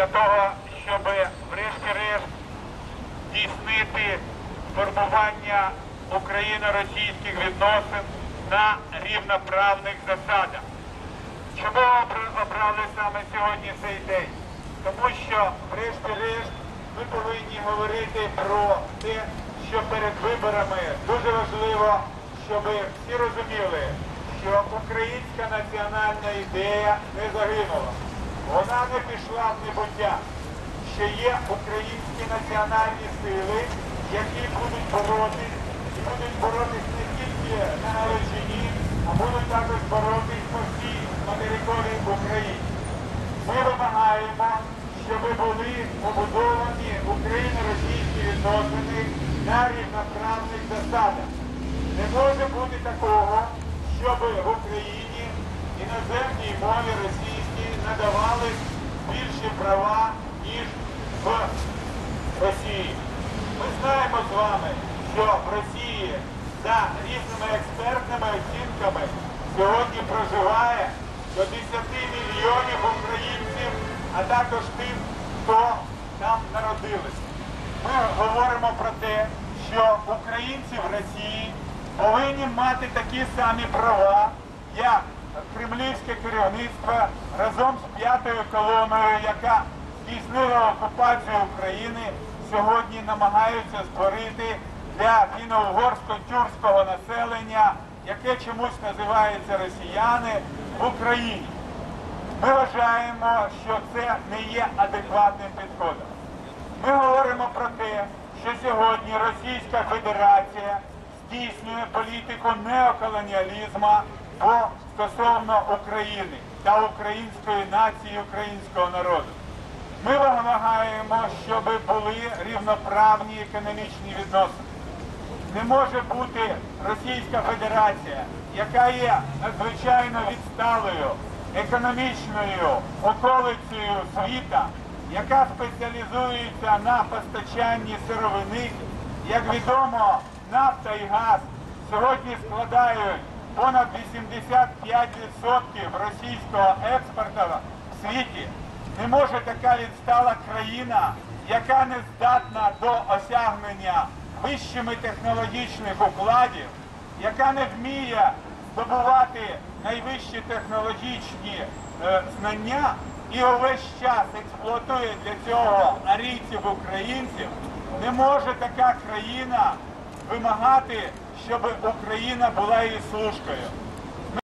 для того, щоб врешті-решт здійснити формування україно-російських відносин на рівноправних засадах. Чому обрали саме сьогодні цей день? Тому що, врешті-решт, ми повинні говорити про те, що перед виборами дуже важливо, щоб всі розуміли, що українська національна ідея не загинула. Вона не пішла в небуття. Що є українські національні сили, які будуть боротись, і будуть боротись не тільки на Галичині, а будуть також боротись по всій материковій Україні. Ми вимагаємо, щоб були побудовані україно-російські відносини на рівноправних засадах. Не може бути такого, щоб в Україні іноземній мові російській надавали більші права, ніж в Росії. Ми знаємо вами, що в Росії за різними експертними оцінками сьогодні проживає до 10 мільйонів українців, а також тим, хто там народилися. Ми говоримо про те, що українці в Росії повинні мати такі самі права, як кремлівське керівництво разом з п'ятою колоною, яка здійснила окупацію України, сьогодні намагаються створити для фіно-угорсько-тюркського населення, яке чомусь називається росіяни в Україні. Ми вважаємо, що це не є адекватним підходом. Ми говоримо про те, що сьогодні Російська Федерація здійснює політику неоколоніалізму стосовно України та української нації, українського народу. Ми вимагаємо, щоб були рівноправні економічні відносини. Не може бути Російська Федерація, яка є надзвичайно відсталою економічною околицею світа, яка спеціалізується на постачанні сировини. Як відомо, нафта і газ сьогодні складають понад 85% російського експорту в світі. Не може така відстала країна, яка не здатна до осягнення вищими технологічних укладів, яка не вміє здобувати найвищі технологічні е, знання і увесь час експлуатує для цього арійців українців, не може така країна вимагати, щоб Україна була її служкою.